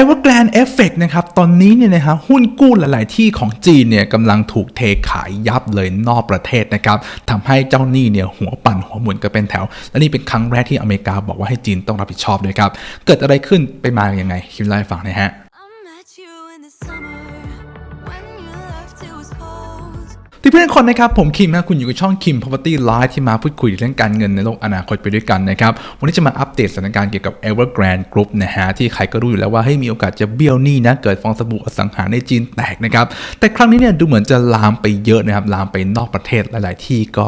Evergrande Effect นะครับ ตอนนี้เนี่ยนะฮะหุ้นกู้หลาย ๆ ที่ของจีนเนี่ยกำลังถูกเทขายยับเลยนอกประเทศนะครับทำให้เจ้าหนี้เนี่ยหัวปั่นหัวหมุนกันเป็นแถว และนี่เป็นครั้งแรกที่อเมริกาบอกว่าให้จีนต้องรับผิดชอบด้วยครับ เกิดอะไรขึ้นไปมาอย่างไงคิมไล่าให้ฟังนะฮะ ที่เพื่อนคนนะครับผมคิมนะคุณอยู่กับช่องคิม Property Live ที่มาพูดคุยเรื่องการเงินในโลกอนาคตไปด้วยกันนะครับวันนี้จะมาอัปเดตสถานการณ์เกี่ยวกับ Evergrande Group นะฮะที่ใครก็รู้อยู่แล้วว่าให้มีโอกาสจะเบี้ยวหนี้นะเกิดฟองสบู่อสังหาในจีนแตกนะครับแต่ครั้งนี้เนี่ยดูเหมือนจะลามไปเยอะนะครับลามไปนอกประเทศหลาย ๆ ที่ก็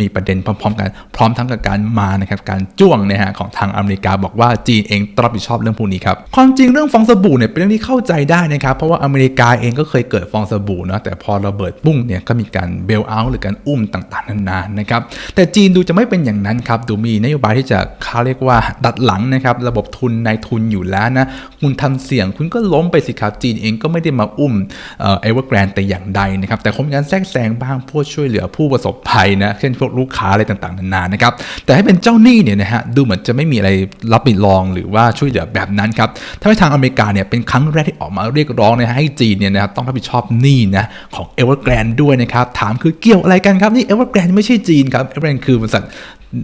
มีประเด็นพร้อม ๆ กันพร้อมทั้งกับการมานะครับการจ้วงนะฮะของทางอเมริกาบอกว่าจีนเองต้องรับผิดชอบเรื่องพวกนี้ครับความจริงเรื่องฟองสบู่เนี่ยเป็นเรื่องที่เข้าใจได้นะครับเพราะว่าอเมริกาเองก็เคยเกิดฟองสบู่นะแต่พอระเบิดปุ้งเนี่ยก็มีการเบลเอาท์หรือการอุ้มต่างๆนานานะครับแต่จีนดูจะไม่เป็นอย่างนั้นครับดูมีนโยบายที่จะเขาเรียกว่าดัดหลังนะครับระบบทุนนายทุนอยู่แล้วนะคุณทำเสี่ยงคุณก็ล้มไปสิครับจีนเองก็ไม่ได้มาอุ้มเอเวอร์แกรนแต่อย่างใดนะครับแต่คงมีการแทรกแซงบ้างเพื่อช่วยเหลือผู้ประสบภัยนะเช่นพวกลูกค้าอะไรต่างๆนานานะครับแต่ให้เป็นเจ้าหนี้เนี่ยนะฮะดูเหมือนจะไม่มีอะไรรับผิดรองหรือว่าช่วยเหลือแบบนั้นครับทำให้ทางอเมริกาเนี่ยเป็นครั้งแรกที่ออกมาเรียกร้องนะฮะให้จีนเนี่ยนะครับต้องรับผิดชอบหนี้นะของเอเวอร์แกรนด้วยนะครับถามคือเกี่ยวอะไรกันครับนี่เอเวอร์แกรนไม่ใช่จีนครับเอเวอร์แกรนคือบริษัท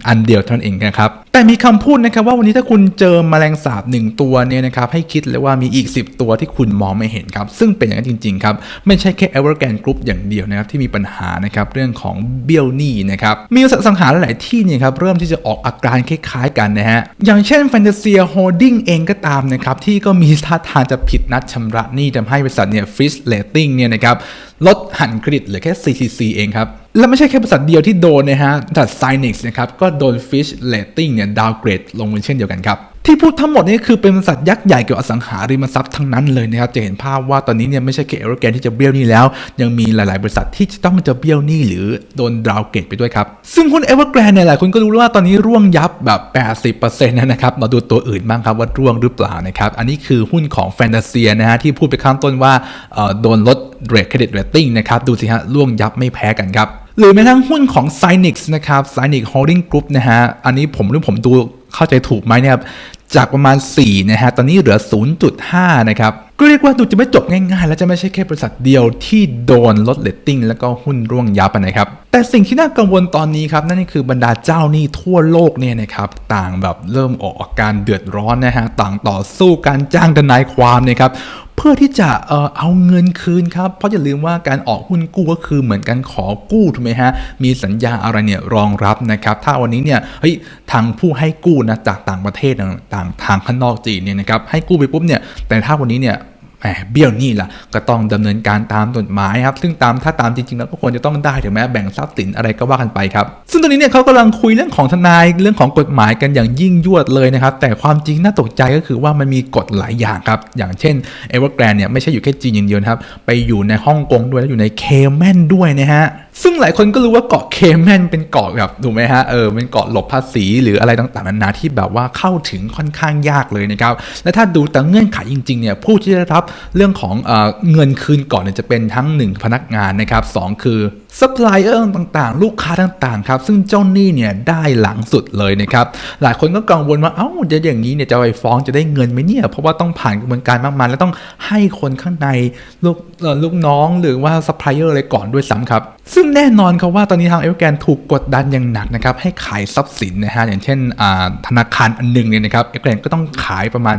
อันเดียวเท่านั้นเองนะครับ แต่มีคำพูดนะครับว่าวันนี้ถ้าคุณเจอแมลงสาบหนึ่งตัวเนี่ยนะครับให้คิดเลยว่ามีอีก 10 ตัวที่คุณมองไม่เห็นครับ ซึ่งเป็นอย่างนั้นจริง ๆ ครับ ไม่ใช่แค่ Evergrande Group อย่างเดียวนะครับ ที่มีปัญหานะครับเรื่องของเบี้ยวหนี้นะครับ มีบริษัทสังหารหลายที่เนี่ยครับเริ่มที่จะออกอาการคล้ายๆกันนะฮะ อย่างเช่น Fantasia Holding เองก็ตามนะครับที่ก็มีท่าทางจะผิดนัดชำระหนี้ทำให้บริษัทเนี่ย Fitch Rating เนี่ยนะครับ ลดหันเครดิตเหลือแค่ CCC เองครับ และไม่ใช่แค่บริษัทเดียวที่โดนนะฮะแต่ Synix นะครับก็โดน Fish Rating เนี่ยดาวเกรดลงเป็นเช่นเดียวกันครับ ที่พูดทั้งหมดนี้คือเป็นบริษัทยักษ์ใหญ่เกี่ยวกับอสังหาริมทรัพย์ทั้งนั้นเลยนะครับ จะเห็นภาพว่าตอนนี้เนี่ยไม่ใช่แค่เอเวอร์แกนที่จะเบี้ยวหนี้แล้ว ยังมีหลาย ๆ บริษัทที่จะต้องจะเบี้ยวหนี้หรือโดนดาวเกรดไปด้วยครับ ซึ่งหุ้นเอเวอร์แกรนเนี่ยหลายคนก็รู้ว่าตอนนี้ร่วงยับแบบ 80%นะครับ มาดูตัวอื่นบ้างครับว่าร่วงหรือเปล่านะครับ อันนี้คือหุ้นของแฟนตาเซียนะฮะที่พูดไปข้างต้นว่าเอ่อโดนลดเรทเครดิตเรตติ้งนะครับดูสิฮะร่วงยับไม่แพ้กันครับหรือแม้ทั่งหุ้นของ s y n i x นะครับ s y n i x Holding Group นะฮะอันนี้ผมรู้ผมดู เข้าใจถูกไหมเนี่ยครับจากประมาณ 4 นะฮะ ตอนนี้เหลือ 0.5 นะครับ ก็เรียกว่าดูจะไม่จบง่ายๆ และจะไม่ใช่แค่บริษัทเดียวที่โดนลดเลตติ้งแล้วก็หุ้นร่วงยับนะครับ แต่สิ่งที่น่ากังวลตอนนี้ครับ นั่นคือบรรดาเจ้าหนี้ทั่วโลกเนี่ยนะครับ ต่างแบบเริ่มออกอาการเดือดร้อนนะฮะ ต่างต่อสู้การจ้างทนายความนะครับ พื่อที่จะเอ่อเอาเงินคืนครับ เพราะอย่าลืมว่าการออกหุ้นกู้ก็คือเหมือนกันขอกู้ถูกไหมฮะ มีสัญญาอะไรเนี่ยรองรับนะครับ ถ้าวันนี้เนี่ยเฮ้ยทางผู้ให้กู้นะจากต่างประเทศต่างทางข้างนอกจีนเนี่ยนะครับให้กู้ไปปุ๊บเนี่ยแต่ถ้าวันนี้เนี่ย แหมเบี้ยวนี่ล่ะก็ต้องดำเนินการตามกฎหมายครับซึ่งตามถ้าตามจริงๆแล้วก็ควรจะต้องได้ถึงแม้แบ่งทรัพย์สินอะไรก็ว่ากันไปครับ ซึ่งตอนนี้เนี่ยเขากำลังคุยเรื่องของทนายเรื่องของกฎหมายกันอย่างยิ่งยวดเลยนะครับ แต่ความจริงน่าตกใจก็คือว่ามันมีกฎหลายอย่างครับ อย่างเช่นเอเวอร์แกรนเนี่ยไม่ใช่อยู่แค่จีนอย่างเดียวนครับ ไปอยู่ในฮ่องกงด้วยแล้วอยู่ในเคแมนด้วยนะฮะ ซึ่งหลายคนก็รู้ว่าเกาะเคแมนเป็นเกาะแบบถูกไหมฮะเออเป็นเกาะหลบภาษีหรืออะไรต่างๆนานาที่แบบว่าเข้าถึงค่อนข้างยากเลยนะครับและถ้าดูแต่เงื่อนไขจริงๆเนี่ยผู้ที่ได้รับเรื่องของเออเงินคืนก่อนเนี่ยจะเป็นทั้ง 1 พนักงานนะครับสองคือ ซัพพลายเออร์ต่างๆ ลูกค้าต่างๆครับซึ่งเจ้าหนี้เนี่ยได้หลังสุดเลยนะครับหลายคนก็กังวลว่าเอ้าจะอย่างนี้เนี่ยจะไปฟ้องจะได้เงินไหมเนี่ยเพราะว่าต้องผ่านกระบวนการมากมายแล้วต้องให้คนข้างในลูกลูกน้องหรือว่าซัพพลายเออร์อะไรก่อนด้วยซ้ำครับซึ่งแน่นอนครับว่าตอนนี้ทางเอเวอร์แกนถูกกดดันอย่างหนักนะครับให้ขายทรัพย์สินนะฮะอย่างเช่นธนาคารอันหนึ่งเนี่ยนะครับเอเวอร์แกนก็ต้องขายประมาณ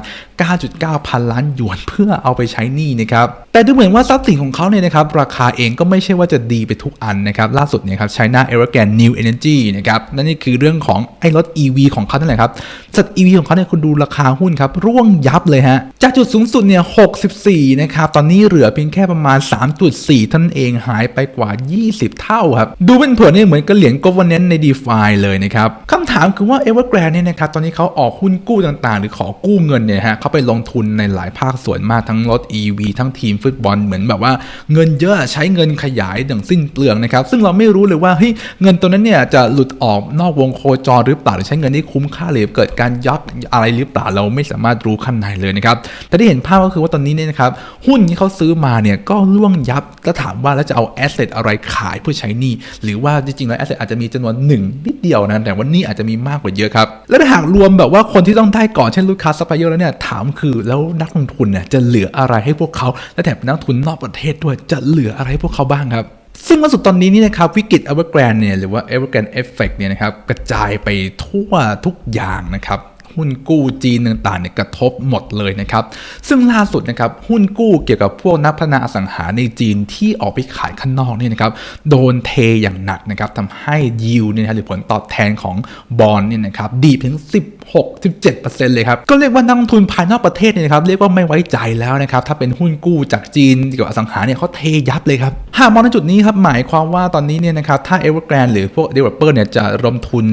9.9 พันล้านหยวนเพื่อเอาไปใช้หนี้นะครับแต่ดูเหมือนว่าทรัพย์สินของเขาเนี่ยนะครับราคาเองก็ไม่ใช่ว่าจะดีไปทุกอันนะครับล่าสุดเนี่ยครับ China Evergrande New Energy นะครับนั่นนี่คือเรื่องของไอ้รถ EV ของเขานั่นแหละครับสัตว์ EV ของเขาเนี่ยคุณดูราคาหุ้นครับ ร่วงยับเลยฮะ จากจุดสูงสุดเนี่ย64 นะครับ ตอนนี้เหลือเพียงแค่ประมาณ 3.4 ท่านเองหายไปกว่า 20 เท่าครับ ดูเป็นเผินเนี่ยเหมือนกับเหรียญ governance ใน DeFi เลยนะครับคำถามคือว่า Evergrande เนี่ยนะครับตอนนี้เขาออกหุ้นกู้ต่างๆ หรือขอกู้เงินเนี่ยฮะเขาไปลงทุนในหลายภาคส่วนมากทั้งรถ EV ทั้งทีมฟุตบอลเหมือนแบบว่าเงินเยอะใช้เงินขยายอย่างสิ้นเปลือองนะครับซึ่งเราไม่รู้เลยว่าเฮ้ยเงินตัวนั้นเนี่ยจะหลุดออกนอกวงโคจรหรือเปล่าหรือใช้เงินที่คุ้มค่าหรือเกิดการยักอะไรหรือเปล่าเราไม่สามารถรู้ข้างในเลยนะครับแต่ที่เห็นภาพก็คือว่าตอนนี้เนี่ยนะครับหุ้นที่เขาซื้อมาเนี่ยก็ร่วงยับแล้วถามว่าแล้วจะเอาแอสเซทอะไรขายเพื่อใช้หนี้หรือว่าจริงๆแล้วแอสเซทอาจจะมีจำนวนหนึ่งนิดเดียวนะแต่ว่านี่อาจจะมีมากกว่าเยอะครับและถ้าหากรวมแบบว่าคนที่ต้องได้ก่อนเช่นลูกค้าซัพพลายเออร์แล้วเนี่ยถามคือแล้วนักลงทุนเนี่ยจะเหลืออะไรให้พวกเขา และแถมนักลงทุนนอกประเทศด้วยจะเหลืออะไรให้พวกเขาบ้างครับ ซึ่งล่าสุดตอนนี้นี่นะครับวิกฤต Evergrande เนี่ยหรือว่า Evergrande Effect เนี่ยนะครับกระจายไปทั่วทุกอย่างนะครับหุ้นกู้จีนต่างๆเนี่ยกระทบหมดเลยนะครับ ซึ่งล่าสุดนะครับหุ้นกู้เกี่ยวกับพวกนักพัฒนาอสังหาในจีนที่ออกไปขายข้างนอกเนี่ยนะครับโดนเทอย่างหนักนะครับทำให้ยิวเนี่ยนะครับหรือผลตอบแทนของบอลเนี่ยนะครับดีถึง16-17%เลยครับ ก็เรียกว่านักลงทุนภายนอกประเทศเนี่ยนะครับเรียกว่าไม่ไว้ใจแล้วนะครับถ้าเป็นหุ้นกู้จากจีนเกี่ยวกับอสังหาเนี่ยเขาเทยับเลยครับหากมองในจุดนี้ครับหมายความว่าตอนนี้เนี่ยนะครับถ้า Evergrande หรือพวก developer เนี่ยจะระดมทุน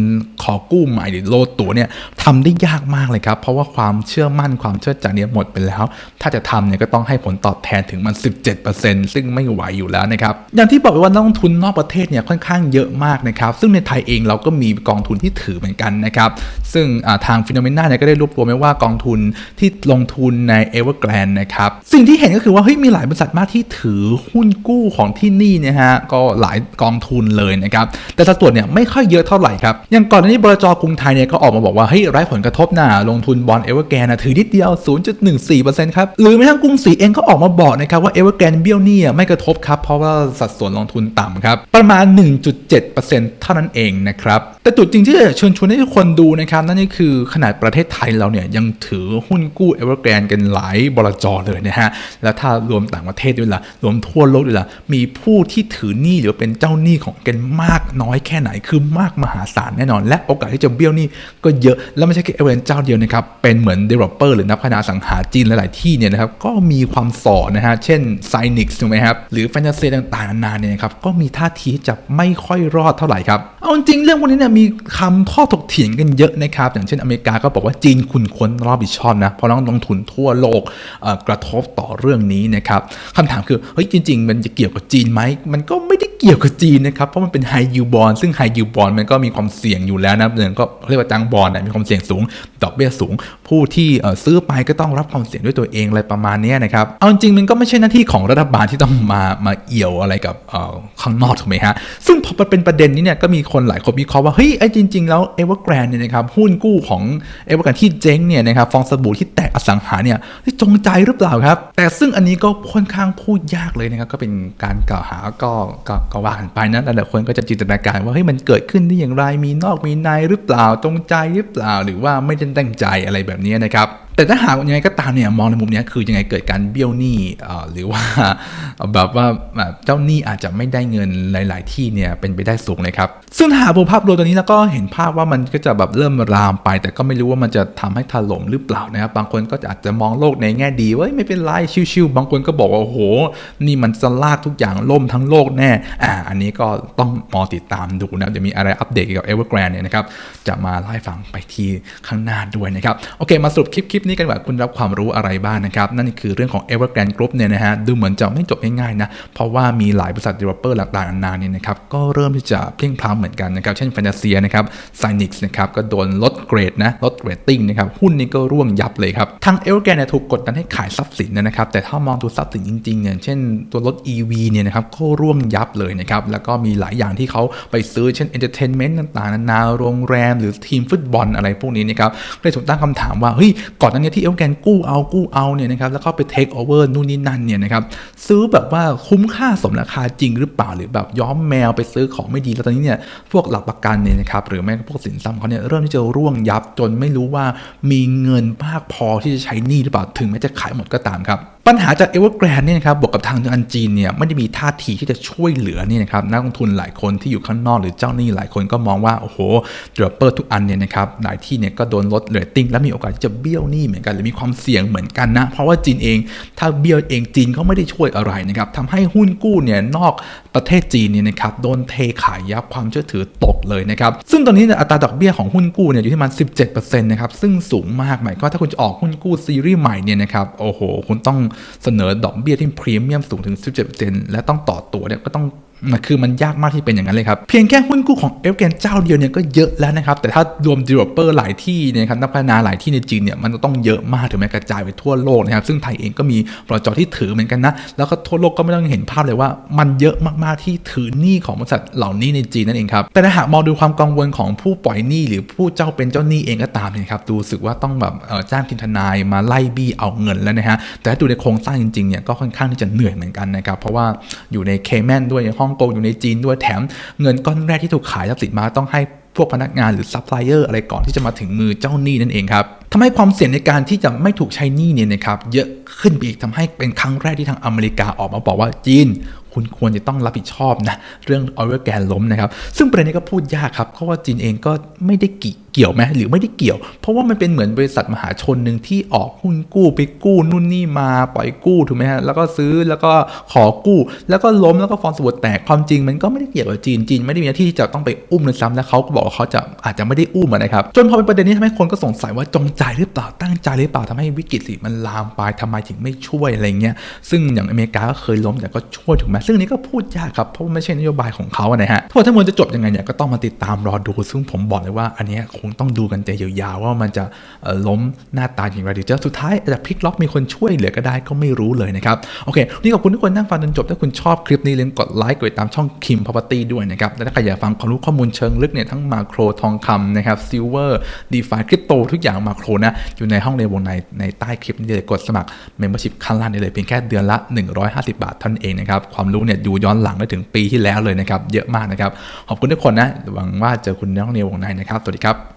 ขอกู้ใหม่หรือโลดตัวเนี่ยทำได้ยากมากเลยครับเพราะว่าความเชื่อมั่นความเชื่อใจเนี่ยหมดไปแล้ว ถ้าจะทำเนี่ยก็ต้องให้ผลตอบแทนถึงมัน 17%ซึ่งไม่ไหวอยู่แล้วนะครับอย่างที่บอกไปว่านักลงทุนนอกประเทศเนี่ยค่อนข้างเยอะมากนะครับซึ่งในไทยเองเราก็มีกองทุนที่ถือเหมือนกันนะครับซึ่งอ่าทางฟิโนเมนาเนี่ยก็ได้รวบรวมไว้ว่ากองทุนที่ลงทุนใน Evergrande นนะครับ สิ่งที่เห็นก็คือว่าเฮ้ยมีหลายบริษัทมากที่ถือหุ้นกู้ของที่นี่นะฮะก็หลายกองทุนเลยนะครับ แต่สัดส่วนเนี่ยไม่ค่อยเยอะเท่าไหร่ครับ อย่างก่อนหน้านี้บลจกรุงไทยเนี่ยก็ออกมาบอกว่าเฮ้ยไร้ผลกระทบนะลงทุนบอลเอเวอร์แกนถือนิดเดียว 0.14%ครับหรือแม้กระทั่งกรุงศรีเองก็ออกมาบอกนะครับว่าเอเวอร์แกนเบี้ยวหนี้อ่ไม่กระทบครับเพราะว่าสัดส่วนลงทุนต่ำครับประมาณ 1.7%เท่านั้นเองนะครับแต่จุดจริงที่จะเชิญชวนให้ทุกคนดูนะครับนั่นก็คือือขนาดประเทศไทยเราเนี่ยยังถือหุ้นกู้เอเวอร์แกนกันหลายบลจเลยนะฮะ แล้วถ้ารวมต่างประเทศด้วยล่ะรวมทั่วโลกด้วยล่ะมีผู้ที่ถือหนี้หรือเป็นเจ้าหนี้ของกันมากน้อยแค่ไหนคือมากมหาศาลแน่นอน และโอกาสที่จะเบี้ยวหนี้ก็เยอะแล้วไม่ใช่แค่เอเวอร์แกนเจ้าเดียวนะครับเป็นเหมือน developer หรือนักพัฒนาสังหาจีนหลายๆที่เนี่ยนะครับก็มีความสอนะฮะเช่น c y n i x ถูกไหมครับหรือ f a n t a s y ต่างๆนานาเนี่ยครับก็มีท่าทีจะไม่ค่อยรอดเท่าไหร่ครับเอาจริงเรื่องพวกนี้เนี่ยมีคำข้อถกเถียงกันเยอะนะครับอย่างเช่นอเมริกาก็บอกว่าจีนคุณควรรับผิดชอบนะเพราะนักลงทุนทั่วโลกกระทบต่อเรื่องนี้นะครับคำถามคือเฮ้ยจริง ๆ มันจะเกี่ยวกับจีนไหมมันก็ไม่ได้เกี่ยวกับจีนนะครับเพราะมันเป็นไฮยูบอลซึ่งไฮยูบอลมันก็มีความเสี่ยงอยู่แล้วนะเรื่องก็เรียกว่าจังบอลมีความเสี่ยงสูง ดอกเบี้ยสูง ผู้ที่ซื้อไปก็ต้องรับความเสี่ยงด้วยตัวเองอะไรประมาณนี้นะครับเอาจริงๆมันก็ไม่ใช่หน้าที่ของรัฐบาลที่ต้องมามาเอี่ยวอะไรกับข้างนอกถูกไหมฮะซึ่งพอมันเป็นประเด็นนี้เนี่ยก็มีคนหลายคนวิเคราะห์ว่าเฮ้ยไอ้จริง ๆ แล้วเอเวอร์แกรนเนี่ยนะครับหุ้นกู้ของเอเวอร์กันที่เจ๊งเนี่ยนะครับฟองสบู่ที่แตกอสังหาเนี่ยจงใจหรือเปล่าครับ แต่ซึ่งอันนี้ก็ค่อนข้างพูดยากเลยนะครับก็เป็นการกล่าวหาก็ก็ก็ว่ากันไปนะแต่ละคนก็จะจินตนาการว่าเฮ้ยมันเกิดขึ้นได้อย่างไรมีนอกมีในหรือเปล่าจงใจหรือเปล่า หรือว่าไม่ได้ตั้งใจอะไรแบบนี้นะครับ แต่ถ้าหากยังไงก็ตามเนี่ยมองในมุมนี้คือยังไงเกิดการเบี้ยวหนี้หรือว่าแบบว่าแบบเจ้าหนี้อาจจะไม่ได้เงินหลาย ๆ ที่เนี่ยเป็นไปได้สูงเลยครับ ซึ่งหากภาพรวมตัวนี้แล้วก็เห็นภาพว่ามันก็จะแบบเริ่มรามไป แต่ก็ไม่รู้ว่ามันจะทำให้ถล่มหรือเปล่านะครับบางคนก็อาจจะมองโลกในแง่ดีว่าไม่เป็นไรชิวๆบางคนก็บอกว่าโอ้โห นี่มันจะลากทุกอย่างล่มทั้งโลกแน่อ่าอันนี้ก็ต้องมองติดตามดูนะเดี๋ยวมีอะไรอัปเดตเกี่ยวกับ Evergrande เนี่ยนะครับจะมาเล่าฟังไปที่ข้างหน้าด้วยนะครับโอเคมาสรุปคลิปคลิปนี้กันว่าคุณรับความรู้อะไรบ้างนะครับ นั่นคือเรื่องของ Evergrande Group เนี่ยนะฮะดูเหมือนจะไม่จบง่ายๆนะ เพราะว่ามีหลายบริษัท developer ต่างๆนานาเนี่ยนะครับก็เริ่มที่จะเพลียงพล้ำเหมือนกันนะครับ เช่น Fantasia นะครับ c y n i x นะครับก็โดนลดเกรดนะลดเรตติ้งนะครับหุ้นนี้ก็ร่วงยับเลยครับทาง Evergrande เนี่ยถูกกดดันให้ขายทรัพย์สินนะครับแต่ถ้ามองดูทรัพย์สินจริงๆเนี่ยเช่นตัวรถ EV เนี่ยนะครับก็ร่วงยับเลยนะครับแล้วก็มีหลายอย่างที่เขาไปซื้อเช่น entertainment ต่างๆนานาโรงแรม หรือทีมฟุตบอลอะไรพวกนี้นะครับเลยถูกตั้งคำถามว่าเฮ้ยก่อนหน้านี้ที่เอลแกนกู้เอากู้เอาเนี่ยนะครับแล้วก็ไปเทคโอเวอร์นู่นนี่นั่นเนี่ยนะครับซื้อแบบว่าคุ้มค่าสมราคาจริงหรือเปล่าหรือแบบย้อมแมวไปซื้อของไม่ดีแล้วตอนนี้เนี่ยพวกหลักประกันเนี่ยนะครับหรือแม้พวกสินทรัพย์เขาเนี่ยเริ่มที่จะร่วงยับจนไม่รู้ว่ามีเงินมากพอที่จะใช้หนี้หรือเปล่าถึงแม้จะขายหมดก็ตามครับ ปัญหาจาก Evergrande เนี่ยนะครับบวกกับทางการจีนเนี่ยไม่ได้มีท่าทีที่จะช่วยเหลือเนี่ยนะครับนักลงทุนหลายคนที่อยู่ข้างนอกหรือเจ้าหนี้หลายคนก็มองว่า โอ้โห developer ทุกอันเนี่ยนะครับหลายที่เนี่ยก็โดนลดเรตติ้งและมีโอกาสจะเบี้ยวหนี้เหมือนกันหรือมีความเสี่ยงเหมือนกันนะ เพราะว่าจีนเองถ้าเบี้ยวเองจีนก็ไม่ได้ช่วยอะไรนะครับทำให้หุ้นกู้เนี่ยนอกประเทศจีนเนี่ยนะครับโดนเทขายยับความเชื่อถือตกเลยนะครับซึ่งตอนนี้อัตราดอกเบี้ยของหุ้นกู้เนี่ยอยู่ที่ประมัน17%นะครับซึ่งสูงมากหมายความว่าถ้าคุณจะออกหุ้นกู้ซีรีส์ใหม่เนี่ยนะครับโอ้โหคุณต้องเสนอดอกเบี้ยที่พรีเมียมสูงถึง 17%และต้องต่อตัวเนี่ยก็ต้อง มันคือมันยากมากที่เป็นอย่างนั้นเลยครับ เพียงแค่หุ้นกู้ของเอฟเกนเจ้าเดียวเนี่ยก็เยอะแล้วนะครับ แต่ถ้ารวม developer หลายที่นยครับนักพัฒนาหลายที่ในจีนเนี่ยมันจะต้องเยอะมากถึงแม้กระจายไปทั่วโลกนะครับ ซึ่งไทยเองก็มีปจที่ถือเหมือนกันนะ แล้วก็ทั่วโลกก็ไม่ต้องเห็นภาพเลยว่า มันเยอะมากๆที่ถือหนี้ของบริษัทเหล่านี้ในจีนนั่นเองครับ แต่ถ้าหากมองดูความกังวลของผู้ปล่อยหนี้หรือผู้เจ้าเป็นเจ้าหนี้เองก็ตามเนี่ยครับดูสึกว่าต้องแบบจ้างทีมทนายมาไล่บี้เอาเงินแล้วนะฮะแต่ถ้าดูในโครงสร้างจริงๆเนี่ยก็ค่อนข้างที่จะเหนื่อยเหมือนกันนะครับเพราะว่าอยู่ในเคแมนด้วยฮ่องกงอยู่ในจีนด้วยแถมเงินก้อนแรกที่ถูกขายทรัพย์สินมาต้องให้พวกพนักงานหรือซัพพลายเออร์อะไรก่อนที่จะมาถึงมือเจ้าหนี้นั่นเองครับทำให้ความเสี่ยงในการที่จะไม่ถูกใช้หนี้เนี่ยนะครับเยอะขึ้นไปอีกทำให้เป็นครั้งแรกที่ทางอเมริกาออกมาบอกว่าจีนคุณควรจะต้องรับผิดชอบนะเรื่องออเวอร์แกนล้มนะครับซึ่งประเด็นนี้ก็พูดยากครับเพราะว่าจีนเองก็ไม่ได้กี่เกี่ยวไหมหรือไม่ได้เกี่ยว เพราะว่ามันเป็นเหมือนบริษัทมหาชนหนึ่งที่ออกหุ้นกู้ไปกู้นู่นนี่มาปล่อยกู้ถูกไหมฮะแล้วก็ซื้อแล้วก็ขอกู้ แล้วก็ล้มแล้วก็ฟองสบู่แตกความจริง มันก็ไม่ได้เกี่ยวกับจีนจีนไม่ได้มีหน้าที่ที่จะต้องไปอุ้มเลยซ้ำและเขาก็บอกว่าเขาจะอาจจะไม่ได้อุ้มนะครับจนพอเป็นประเด็นนี้ทำให้คนก็สงสัยว่าจงใจหรือเปล่าตั้งใจหรือเปล่าทำให้วิกฤตสิมันลามไปทำไมถึงไม่ช่วยอะไรเงี้ยซึ่งอย่างอเมริกาก็เคยล้มแต่ก็ช่วยถูกไหมซึ่งนี้ก็พูดยากครับเพราะว่าไม่ใช่นโยบายของเขาอะนะฮะทั้งหมดทั้งมวลจะจบยังไงเนี่ยก็ต้องมาติดตามรอดู ซึ่งผมบอกเลยว่าอันนี้คงต้องดูกันใจยาวๆว่ามันจะล้มหน้าตาอย่างไรดีจะสุดท้ายอาจจะพลิกล็อกมีคนช่วยเหลือก็ได้ก็ไม่รู้เลยนะครับ โอเค นี่ขอบคุณทุกคนนั่งฟังจนจบ ถ้าคุณชอบคลิปนี้อย่าลืมกดไลค์กดติดตามช่อง Kim Property ด้วยนะครับ และถ้าใครอยากฟังความรู้ข้อมูลเชิงลึกเนี่ยทั้งมาโครทองคำนะครับซิลเวอร์ดีฟาคริปโตทุกอย่างมาโครนะอยู่ในห้องเรียนวงในในใต้คลิปนี้เลยกดสมัคร Membership ขั้นล่างได้เลยเพียงแค่เดือนละ 150 บาทเท่านั้นเองนะครับความรู้เนี่ยดูย้อนหลังได้ถึงปีที่แล้วเลยนะครับเยอะมากนะครับขอบคุณทุกคนนะหวังว่าเจอคุณในห้องเรียนวงในนะครับสวัสดีครับ